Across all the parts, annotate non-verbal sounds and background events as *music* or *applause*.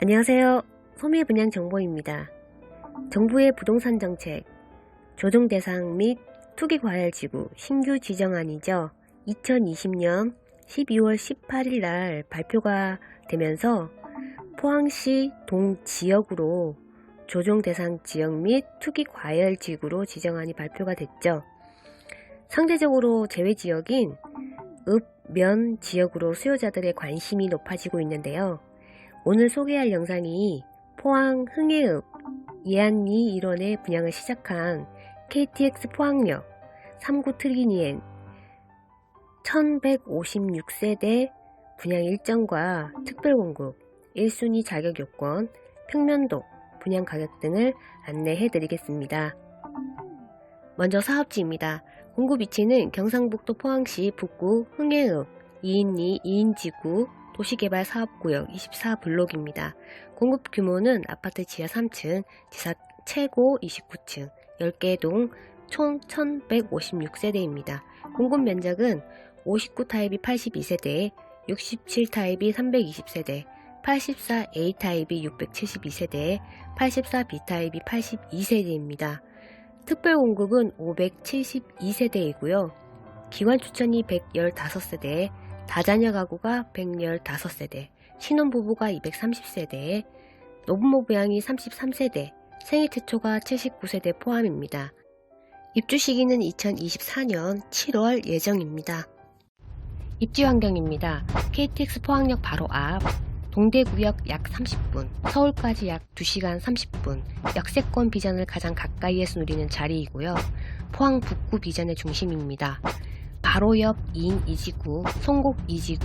안녕하세요. 소매 분양 정보입니다. 정부의 부동산 정책, 조정 대상 및 투기 과열 지구 신규 지정안이죠. 2020년 12월 18일 날 발표가 되면서 포항시 동 지역으로 조정 대상 지역 및 투기 과열 지구로 지정안이 발표가 됐죠. 상대적으로 제외 지역인 읍, 면 지역으로 수요자들의 관심이 높아지고 있는데요. 오늘 소개할 영상이 포항 흥해읍 예안리 일원에 분양을 시작한 KTX 포항역 3구 트리니엔 1156세대 분양 일정과 특별 공급, 1순위 자격 요건, 평면도, 분양 가격 등을 안내해 드리겠습니다. 먼저 사업지입니다. 공급 위치는 경상북도 포항시 북구 흥해읍 2인2 2인지구 도시개발 사업구역 24블록입니다. 공급 규모는 아파트 지하 3층, 지사 최고 29층, 10개 동 총 1156세대입니다. 공급 면적은 59 타입이 82세대, 67 타입이 320세대, 84 A 타입이 672세대, 84 B 타입이 82세대입니다. 특별 공급은 572세대이고요. 기관 추천이 115세대, 다자녀 가구가 115세대, 신혼부부가 230세대, 노부모 부양이 33세대, 생애 최초가 79세대 포함입니다. 입주 시기는 2024년 7월 예정입니다. 입지 환경입니다. KTX 포항역 바로 앞, 동대구역 약 30분, 서울까지 약 2시간 30분, 역세권 비전을 가장 가까이에서 누리는 자리이고요. 포항 북구 비전의 중심입니다. 바로 옆 2인 2지구, 송곡 2지구,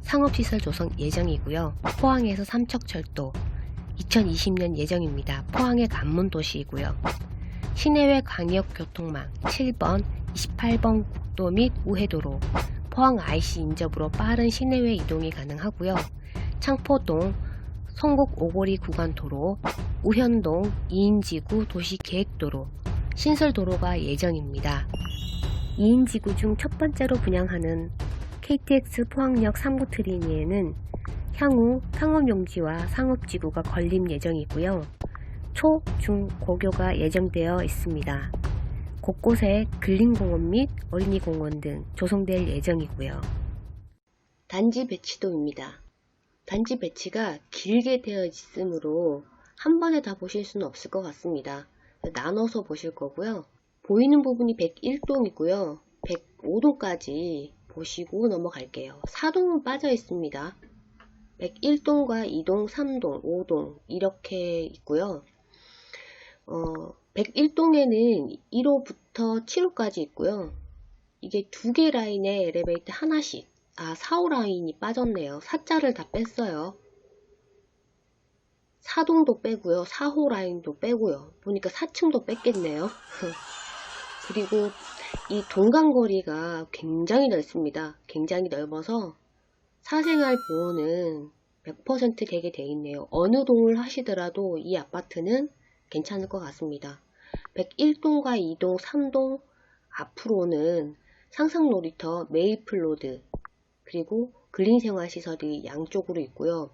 상업시설 조성 예정이고요. 포항에서 삼척철도, 2020년 예정입니다. 포항의 관문도시이고요. 시내외 광역교통망 7번, 28번 국도 및 우회도로, 포항 IC 인접으로 빠른 시내외 이동이 가능하고요. 창포동, 송곡 오고리 구간 도로, 우현동 2인지구 도시계획도로, 신설도로가 예정입니다. 2인 지구 중 첫 번째로 분양하는 KTX 포항역 3구 트리니에는 향후 상업용지와 상업지구가 건립 예정이고요. 초, 중, 고교가 예정되어 있습니다. 곳곳에 근린공원 및 어린이공원 등 조성될 예정이고요. 단지 배치도입니다. 단지 배치가 길게 되어 있으므로 한 번에 다 보실 수는 없을 것 같습니다. 나눠서 보실 거고요. 보이는 부분이 101동이고요. 105동까지 보시고 넘어갈게요. 4동은 빠져 있습니다. 101동과 2동, 3동, 5동 이렇게 있고요. 어, 101동에는 1호부터 7호까지 있고요. 이게 두 개 라인에 엘리베이터 하나씩 아 4호 라인이 빠졌네요. 4자를 다 뺐어요. 4동도 빼고요. 4호 라인도 빼고요. 보니까 4층도 뺐겠네요. *laughs* 그리고 이 동간거리가 굉장히 넓습니다. 굉장히 넓어서 사생활 보호는 100% 되게 돼 있네요. 어느 동을 하시더라도 이 아파트는 괜찮을 것 같습니다. 101동과 2동, 3동 앞으로는 상상 놀이터, 메이플로드, 그리고 근린생활시설이 양쪽으로 있고요.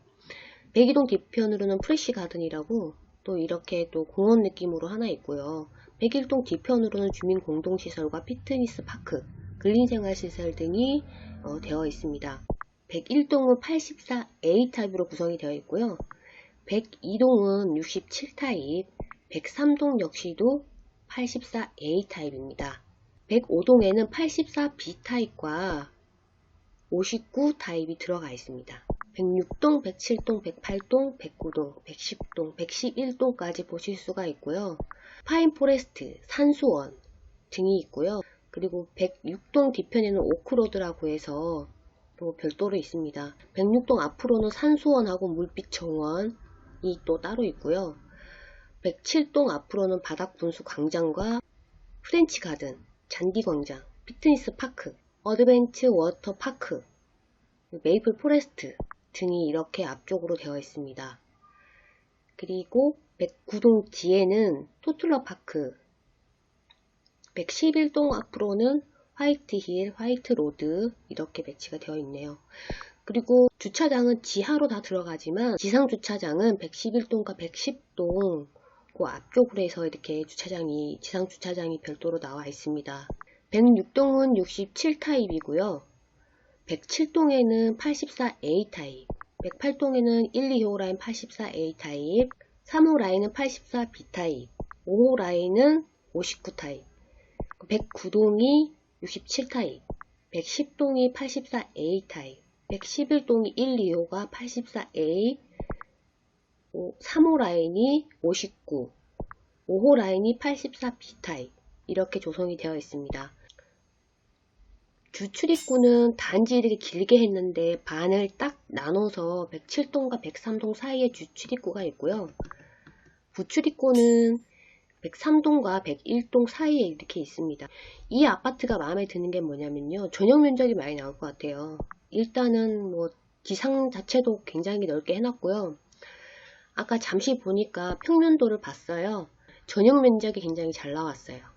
102동 뒤편으로는 프레시 가든이라고 또 이렇게 또 공원 느낌으로 하나 있고요. 101동 뒤편으로는 주민 공동시설과 피트니스 파크, 근린생활시설 등이 어, 되어 있습니다. 101동은 84A 타입으로 구성이 되어 있고요. 102동은 67 타입, 103동 역시도 84A 타입입니다. 105동에는 84B 타입과 59 타입이 들어가 있습니다. 106동, 107동, 108동, 109동, 110동, 111동까지 보실 수가 있고요. 파인포레스트, 산수원 등이 있고요. 그리고 106동 뒤편에는 오크로드라고 해서 또 별도로 있습니다. 106동 앞으로는 산수원하고 물빛 정원이 또 따로 있고요. 107동 앞으로는 바닥 분수 광장과 프렌치 가든, 잔디 광장, 피트니스 파크, 어드벤처 워터 파크, 메이플 포레스트 등이 이렇게 앞쪽으로 되어 있습니다. 그리고 109동 뒤에는 토툴러 파크, 111동 앞으로는 화이트 힐, 화이트 로드 이렇게 배치가 되어 있네요. 그리고 주차장은 지하로 다 들어가지만 지상 주차장은 111동과 110동 그 앞쪽으로 해서 이렇게 주차장이 지상 주차장이 별도로 나와 있습니다. 106동은 67 타입이고요. 107동에는 84A 타입, 108동에는 1, 2호 라인 84A 타입, 3호 라인은 84B 타입, 5호 라인은 59 타입, 109동이 67 타입, 110동이 84A 타입, 111동이 1, 2호가 84A, 3호 라인이 59, 5호 라인이 84B 타입 이렇게 조성이 되어 있습니다. 주출입구는 단지 이렇게 길게 했는데 반을 딱 나눠서 107동과 103동 사이에 주출입구가 있고요. 부출입구는 103동과 101동 사이에 이렇게 있습니다. 이 아파트가 마음에 드는 게 뭐냐면요. 전용 면적이 많이 나올 것 같아요. 일단은 뭐 지상 자체도 굉장히 넓게 해놨고요. 아까 잠시 보니까 평면도를 봤어요. 전용 면적이 굉장히 잘 나왔어요.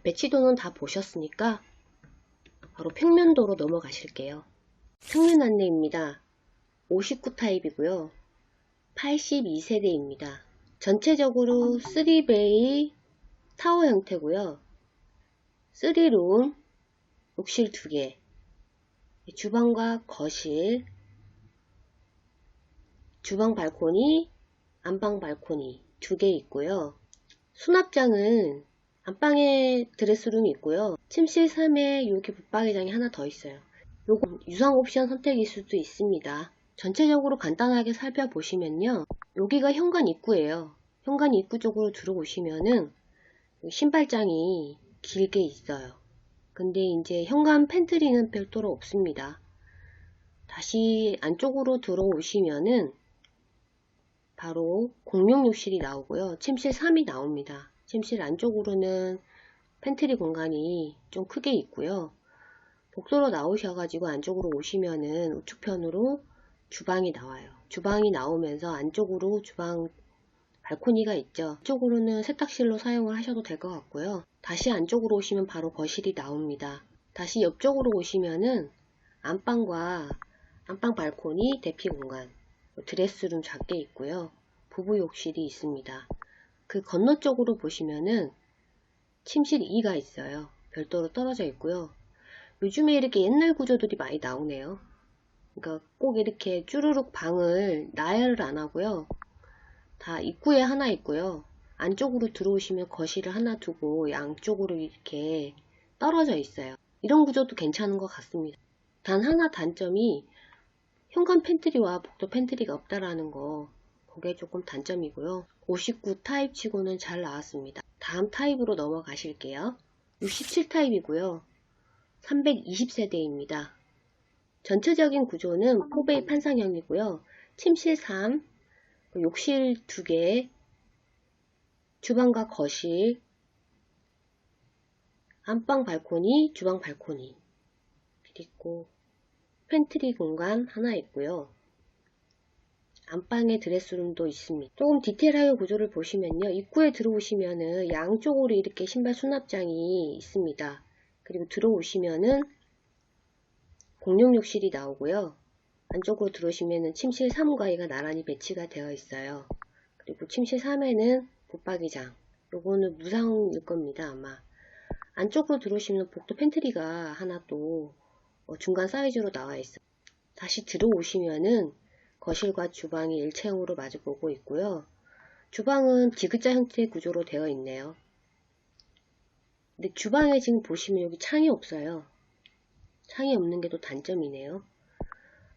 배치도는 다 보셨으니까 바로 평면도로 넘어가실게요. 평면 안내입니다. 59 타입이고요. 82세대입니다. 전체적으로 3베이 타워 형태고요. 3룸, 욕실 2개, 주방과 거실, 주방 발코니, 안방 발코니 2개 있고요. 수납장은 안방에 드레스룸이 있고요. 침실 3에 여기 붙박이장이 하나 더 있어요. 요거 유상 옵션 선택일 수도 있습니다. 전체적으로 간단하게 살펴보시면요. 여기가 현관 입구예요. 현관 입구 쪽으로 들어오시면은 신발장이 길게 있어요. 근데 이제 현관 팬트리는 별도로 없습니다. 다시 안쪽으로 들어오시면은 바로 공용 욕실이 나오고요. 침실 3이 나옵니다. 침실 안쪽으로는 팬트리 공간이 좀 크게 있고요. 복도로 나오셔가지고 안쪽으로 오시면은 우측편으로 주방이 나와요. 주방이 나오면서 안쪽으로 주방 발코니가 있죠. 이쪽으로는 세탁실로 사용을 하셔도 될 것 같고요. 다시 안쪽으로 오시면 바로 거실이 나옵니다. 다시 옆쪽으로 오시면은 안방과 안방 발코니, 대피 공간, 드레스룸 작게 있고요. 부부 욕실이 있습니다. 그 건너 쪽으로 보시면은 침실 2가 있어요. 별도로 떨어져 있고요. 요즘에 이렇게 옛날 구조들이 많이 나오네요. 그러니까 꼭 이렇게 쭈루룩 방을 나열을 안 하고요. 다 입구에 하나 있고요. 안쪽으로 들어오시면 거실을 하나 두고 양쪽으로 이렇게 떨어져 있어요. 이런 구조도 괜찮은 것 같습니다. 단 하나 단점이 현관 팬트리와 복도 팬트리가 없다라는 거 그게 조금 단점이고요. 59 타입 치고는 잘 나왔습니다. 다음 타입으로 넘어가실게요. 67 타입이고요. 320세대입니다. 전체적인 구조는 포베이 판상형이고요. 침실 3, 욕실 2개, 주방과 거실, 안방 발코니, 주방 발코니, 그리고 팬트리 공간 하나 있고요. 안방에 드레스룸도 있습니다. 조금 디테일하게 구조를 보시면요. 입구에 들어오시면은 양쪽으로 이렇게 신발 수납장이 있습니다. 그리고 들어오시면은 공용 욕실이 나오고요. 안쪽으로 들어오시면은 침실 3과 2가 나란히 배치가 되어 있어요. 그리고 침실 3에는 붙박이장. 요거는 무상일 겁니다, 아마. 안쪽으로 들어오시면 복도 팬트리가 하나 또 어, 중간 사이즈로 나와 있어요. 다시 들어오시면은 거실과 주방이 일체형으로 마주보고 있고요. 주방은 디귿자 형태의 구조로 되어 있네요. 근데 주방에 지금 보시면 여기 창이 없어요. 창이 없는 게 또 단점이네요.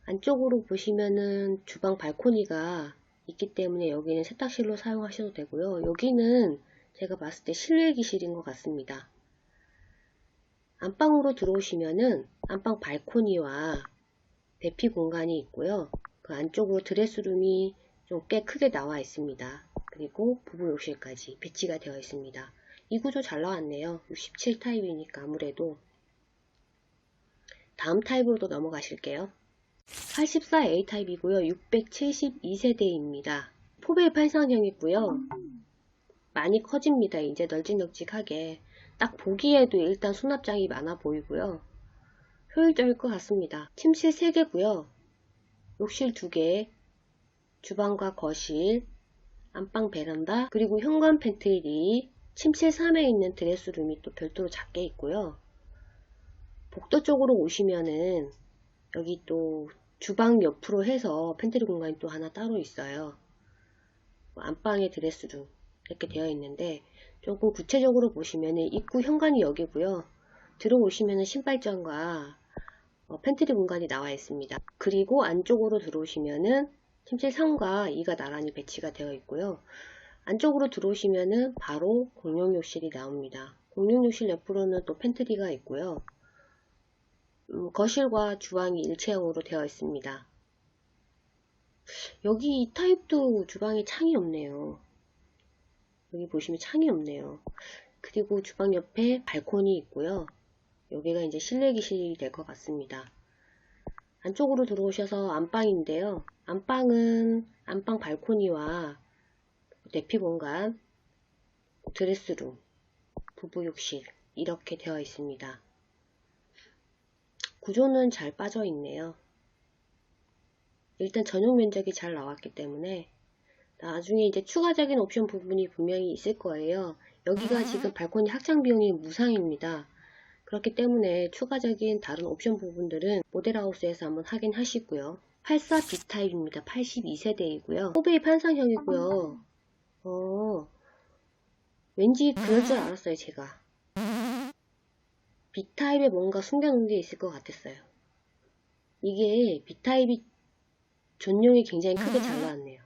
안쪽으로 보시면은 주방 발코니가 있기 때문에 여기는 세탁실로 사용하셔도 되고요. 여기는 제가 봤을 때 실외 기실인 것 같습니다. 안방으로 들어오시면은 안방 발코니와 대피 공간이 있고요. 그 안쪽으로 드레스룸이 좀 꽤 크게 나와 있습니다. 그리고 부부 욕실까지 배치가 되어 있습니다. 이 구조 잘 나왔네요. 67 타입이니까 아무래도 다음 타입으로 도 넘어가실게요. 84A 타입이고요. 672세대입니다. 포베이 팔상형이고요. 많이 커집니다. 이제 널찍널찍하게 딱 보기에도 일단 수납장이 많아 보이고요. 효율적일 것 같습니다. 침실 3개고요. 욕실 2개, 주방과 거실, 안방 베란다, 그리고 현관 팬트리, 침실 3에 있는 드레스룸이 또 별도로 작게 있고요. 복도 쪽으로 오시면은 여기 또 주방 옆으로 해서 팬트리 공간이 또 하나 따로 있어요. 뭐 안방에 드레스룸 이렇게 되어 있는데 조금 구체적으로 보시면은 입구 현관이 여기고요. 들어오시면은 신발장과 어, 팬트리 공간이 나와 있습니다. 그리고 안쪽으로 들어오시면은 침실 3과 2가 나란히 배치가 되어 있고요. 안쪽으로 들어오시면은 바로 공용 욕실이 나옵니다. 공용 욕실 옆으로는 또 팬트리가 있고요. 음, 거실과 주방이 일체형으로 되어 있습니다. 여기 이 타입도 주방에 창이 없네요. 여기 보시면 창이 없네요. 그리고 주방 옆에 발코니 있고요. 여기가 이제 실내 기실이 될 것 같습니다. 안쪽으로 들어오셔서 안방인데요. 안방은 안방 발코니와 내피 공간, 드레스룸, 부부욕실 이렇게 되어 있습니다. 구조는 잘 빠져 있네요. 일단 전용 면적이 잘 나왔기 때문에 나중에 이제 추가적인 옵션 부분이 분명히 있을 거예요. 여기가 지금 발코니 확장 비용이 무상입니다. 그렇기 때문에 추가적인 다른 옵션 부분들은 모델하우스에서 한번 확인하시고요. 84 B타입입니다. 82세대이고요. 호베이 판상형이고요. 어, 왠지 그럴 줄 알았어요, 제가. B타입에 뭔가 숨겨놓은 게 있을 것 같았어요. 이게 B타입이 전용이 굉장히 크게 잘 나왔네요.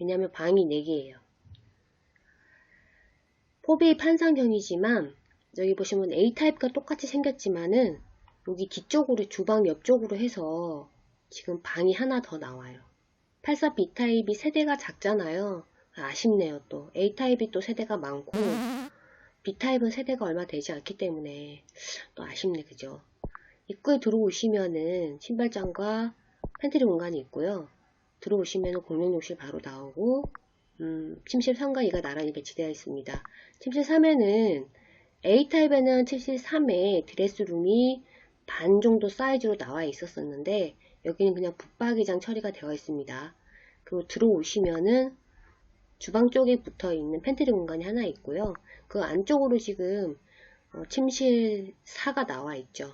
왜냐하면 방이 4개예요. 포베이 판상형이지만 여기 보시면 A타입과 똑같이 생겼지만은 여기 뒤 쪽으로 주방 옆쪽으로 해서 지금 방이 하나 더 나와요. 84 B타입이 세대가 작잖아요. 아쉽네요 또. A타입이 또 세대가 많고 B타입은 세대가 얼마 되지 않기 때문에 또 아쉽네 그죠. 입구에 들어오시면은 신발장과 팬트리 공간이 있고요. 들어오시면 공용 욕실 바로 나오고 음, 침실 3과 2가 나란히 배치되어 있습니다. 침실 3에는 A타입에는 침실 3에 드레스룸이 반 정도 사이즈로 나와 있었었는데 여기는 그냥 붙박이장 처리가 되어 있습니다. 그리고 들어오시면은 주방 쪽에 붙어 있는 팬트리 공간이 하나 있고요. 그 안쪽으로 지금 어, 침실 4가 나와 있죠.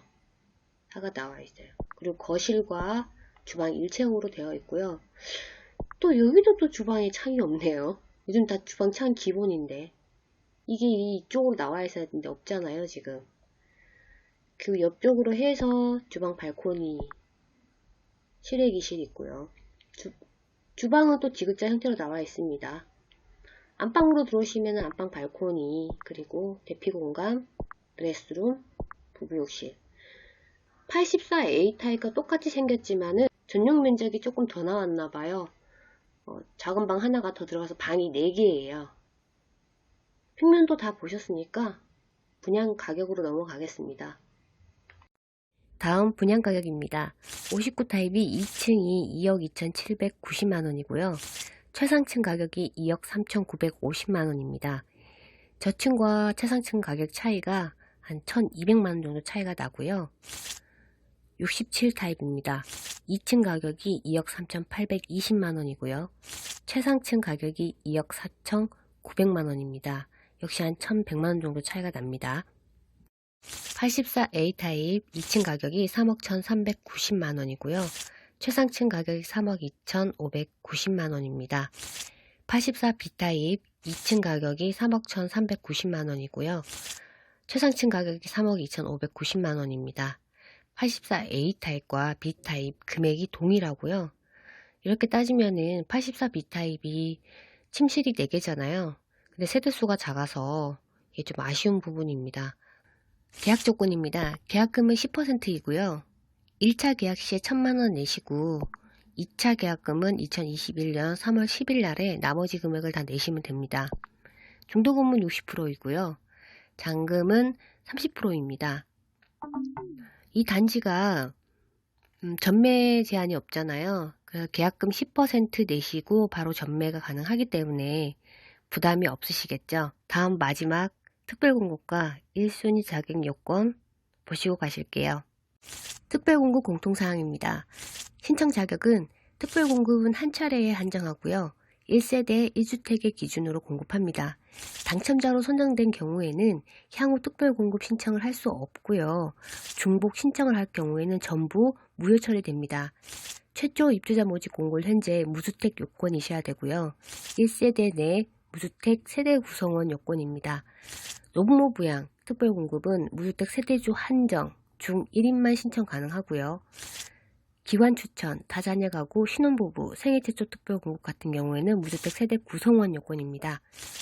4가 나와 있어요. 그리고 거실과 주방 일체형으로 되어 있고요. 또 여기도 또 주방에 창이 없네요. 요즘 다 주방 창 기본인데 이게 이쪽으로 나와 있어야 되는데 없잖아요 지금. 그 옆쪽으로 해서 주방 발코니 실외기실 있고요. 주, 주방은 또 지그자 형태로 나와 있습니다. 안방으로 들어오시면 안방 발코니 그리고 대피 공간, 드레스룸, 부부욕실 84A 타입과 똑같이 생겼지만은 전용 면적이 조금 더 나왔나봐요. 어, 작은 방 하나가 더 들어가서 방이 4개예요. 평면도 다 보셨으니까 분양 가격으로 넘어가겠습니다. 다음 분양 가격입니다. 59 타입이 2층이 2억 2,790만원이고요. 최상층 가격이 2억 3,950만원입니다. 저층과 최상층 가격 차이가 한 1,200만원 정도 차이가 나고요. 67 타입입니다. 2층 가격이 2억 3,820만원이고요. 최상층 가격이 2억 4,900만원입니다. 역시 한 1,100만원 정도 차이가 납니다. 84A 타입 2층 가격이 3억 1,390만원이고요. 최상층 가격이 3억 2,590만원입니다. 84B 타입 2층 가격이 3억 1,390만원이고요. 최상층 가격이 3억 2,590만원입니다. 84A 타입과 B 타입 금액이 동일하고요. 이렇게 따지면은 84B 타입이 침실이 4개잖아요. 근데 세대수가 작아서 이게 좀 아쉬운 부분입니다. 계약 조건입니다. 계약금은 10%이고요. 1차 계약 시에 1000만원 내시고 2차 계약금은 2021년 3월 10일 날에 나머지 금액을 다 내시면 됩니다. 중도금은 60%이고요. 잔금은 30%입니다. 이 단지가 음, 전매 제한이 없잖아요. 그래서 계약금 10% 내시고 바로 전매가 가능하기 때문에 부담이 없으시겠죠. 다음 마지막 특별공고가 1순위 자격 요건 보시고 가실게요. 특별공급 공통사항입니다. 신청 자격은 특별공급은 한 차례에 한정하고요. 1세대 1주택의 기준으로 공급합니다. 당첨자로 선정된 경우에는 향후 특별공급 신청을 할 수 없고요. 중복 신청을 할 경우에는 전부 무효 처리됩니다. 최초 입주자 모집 공고를 현재 무주택 요건이셔야 되고요. 1세대 내 무주택 세대 구성원 요건입니다. 노부모 부양 특별공급은 무주택 세대주 한정 중 1인만 신청 가능하고요. 기관 추천, 다자녀 가구, 신혼부부, 생애 최초 특별공급 같은 경우에는 무주택 세대 구성원 요건입니다.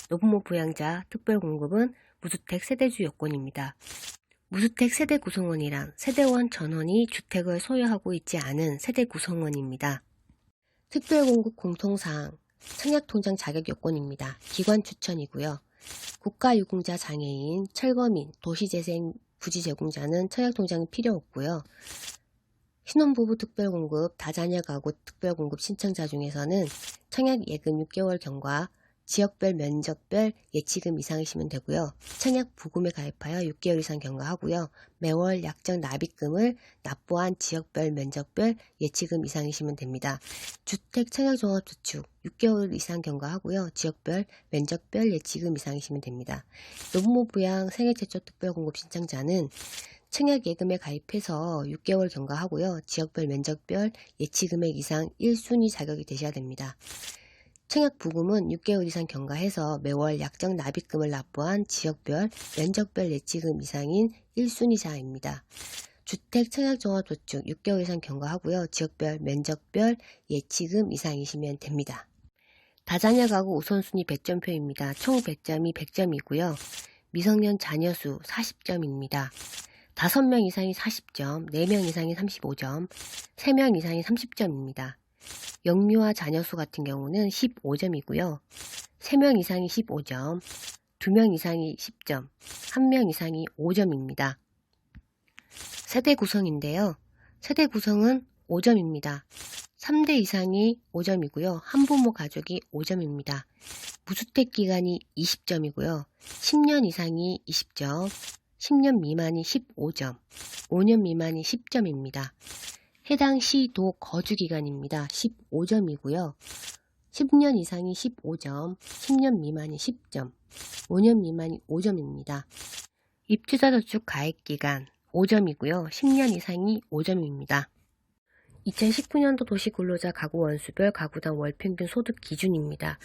노부모 부양자 특별공급은 무주택 세대주 요건입니다. 무주택 세대 구성원이란 세대원 전원이 주택을 소유하고 있지 않은 세대 구성원입니다. 특별공급 공통사항, 청약통장 자격 요건입니다. 기관 추천이고요. 국가유공자 장애인, 철거민, 도시재생 부지 제공자는 청약통장이 필요 없고요. 신혼부부 특별공급, 다자녀 가구 특별공급 신청자 중에서는 청약 예금 6개월 경과, 지역별 면적별 예치금 이상이시면 되고요. 청약 부금에 가입하여 6개월 이상 경과하고요. 매월 약정 납입금을 납부한 지역별 면적별 예치금 이상이시면 됩니다. 주택 청약 종합 저축 6개월 이상 경과하고요. 지역별 면적별 예치금 이상이시면 됩니다. 노부모 부양 생애 최초 특별 공급 신청자는 청약 예금에 가입해서 6개월 경과하고요. 지역별 면적별 예치 금액 이상 1순위 자격이 되셔야 됩니다. 청약 부금은 6개월 이상 경과해서 매월 약정 납입금을 납부한 지역별 면적별 예치금 이상인 1순위자입니다. 주택 청약 종합저축 6개월 이상 경과하고요. 지역별 면적별 예치금 이상이시면 됩니다. 다자녀 가구 우선순위 100점표입니다. 총 100점이 100점이고요. 미성년 자녀 수 40점입니다. 5명 이상이 40점, 4명 이상이 35점, 3명 이상이 30점입니다. 영유아 자녀 수 같은 경우는 15점이고요. 3명 이상이 15점, 2명 이상이 10점, 1명 이상이 5점입니다. 세대 구성인데요. 세대 구성은 5점입니다. 3대 이상이 5점이고요. 한부모 가족이 5점입니다. 무주택 기간이 20점이고요. 10년 이상이 20점, 10년 미만이 15점, 5년 미만이 10점입니다. 해당 시도 거주 기간입니다. 15점이고요. 10년 이상이 15점, 10년 미만이 10점, 5년 미만이 5점입니다. 입주자 저축 가입 기간 5점이고요. 10년 이상이 5점입니다. 2019년도 도시근로자 가구 원수별 가구당 월평균 소득 기준입니다.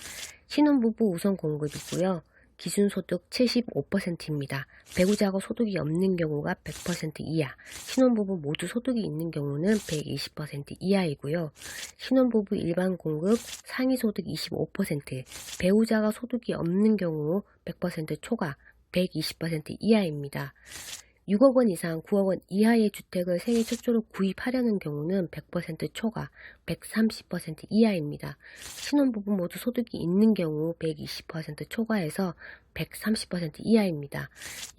신혼부부 우선 공급이고요. 기준소득 75%입니다. 배우자가 소득이 없는 경우가 100% 이하, 신혼부부 모두 소득이 있는 경우는 120% 이하이고요. 신혼부부 일반 공급 상위 소득 25%, 배우자가 소득이 없는 경우 100% 초과, 120% 이하입니다. 6억 원 이상 9억 원 이하의 주택을 생애 최초로 구입하려는 경우는 100% 초과, 130% 이하입니다. 신혼부부 모두 소득이 있는 경우 120% 초과해서 130% 이하입니다.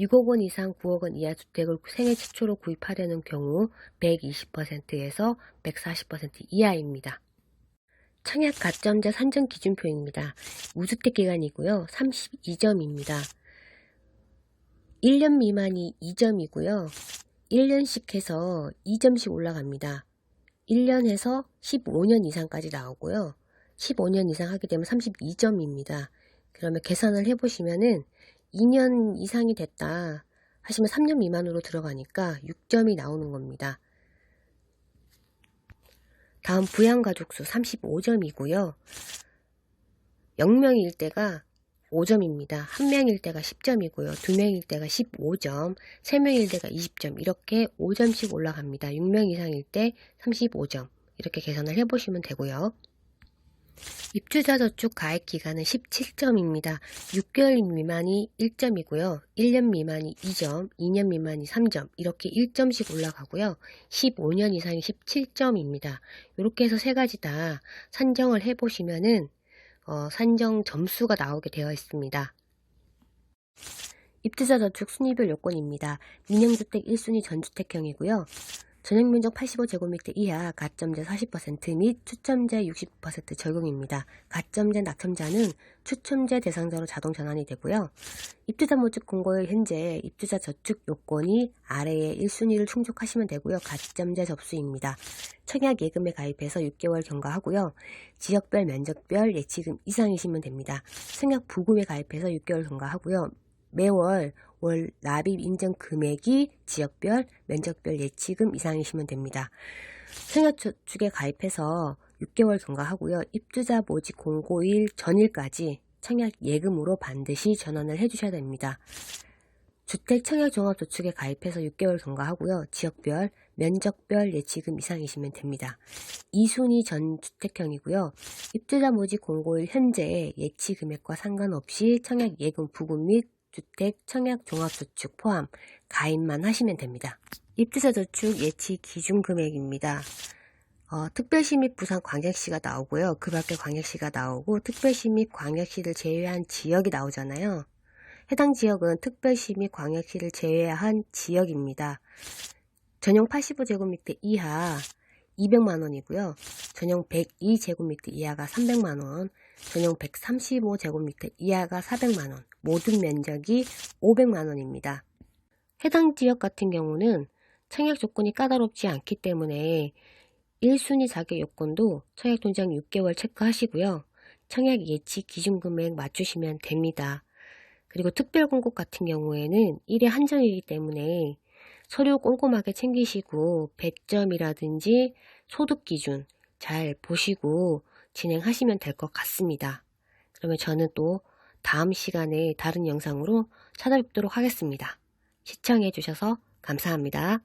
6억 원 이상 9억 원 이하 주택을 생애 최초로 구입하려는 경우 120%에서 140% 이하입니다. 청약 가점자 산정 기준표입니다. 무주택 기간이고요. 32점입니다. 1년 미만이 2점이고요. 1년씩 해서 2점씩 올라갑니다. 1년 해서 15년 이상까지 나오고요. 15년 이상 하게 되면 32점입니다. 그러면 계산을 해보시면은 2년 이상이 됐다 하시면 3년 미만으로 들어가니까 6점이 나오는 겁니다. 다음 부양가족수 35점이고요. 0명일 때가 5점입니다. 한 명일 때가 10점이고요. 두 명일 때가 15점, 세 명일 때가 20점 이렇게 5점씩 올라갑니다. 6명 이상일 때 35점 이렇게 계산을 해보시면 되고요. 입주자 저축 가입 기간은 17점입니다. 6개월 미만이 1점이고요. 1년 미만이 2점, 2년 미만이 3점 이렇게 1점씩 올라가고요. 15년 이상이 17점입니다. 이렇게 해서 세 가지 다 산정을 해보시면은 어, 산정 점수가 나오게 되어 있습니다. 입주자 저축 순위별 요건입니다. 민영주택 1순위 전주택형이고요. 전용 면적 85제곱미터 이하 가점제 40%및 추첨제 60% 적용입니다. 가점제 낙첨자는 추첨제 대상자로 자동 전환이 되고요. 입주자 모집 공고일 현재 입주자 저축 요건이 아래의 1순위를 충족하시면 되고요. 가점제 접수입니다. 청약 예금에 가입해서 6개월 경과하고요. 지역별 면적별 예치금 이상이시면 됩니다. 청약 부금에 가입해서 6개월 경과하고요. 매월 월 납입 인정 금액이 지역별, 면적별 예치금 이상이시면 됩니다. 청약저축에 가입해서 6개월 경과하고요. 입주자 모집 공고일 전일까지 청약 예금으로 반드시 전환을 해주셔야 됩니다. 주택 청약 종합저축에 가입해서 6개월 경과하고요. 지역별, 면적별 예치금 이상이시면 됩니다. 2순위 전 주택형이고요. 입주자 모집 공고일 현재 예치 금액과 상관없이 청약 예금 부금 및 주택 청약 종합저축 포함 가입만 하시면 됩니다. 입주자 저축 예치 기준 금액입니다. 어, 특별시 및 부산 광역시가 나오고요. 그 밖에 광역시가 나오고 특별시 및 광역시를 제외한 지역이 나오잖아요. 해당 지역은 특별시 및 광역시를 제외한 지역입니다. 전용 85제곱미터 이하 200만 원이고요. 전용 102제곱미터 이하가 300만 원, 전용 135제곱미터 이하가 400만 원, 모든 면적이 500만 원입니다. 해당 지역 같은 경우는 청약 조건이 까다롭지 않기 때문에 1순위 자격 요건도 청약 통장 6개월 체크하시고요. 청약 예치 기준 금액 맞추시면 됩니다. 그리고 특별 공급 같은 경우에는 1회 한정이기 때문에 서류 꼼꼼하게 챙기시고 배점이라든지 소득 기준 잘 보시고 진행하시면 될 것 같습니다. 그러면 저는 또 다음 시간에 다른 영상으로 찾아뵙도록 하겠습니다. 시청해 주셔서 감사합니다.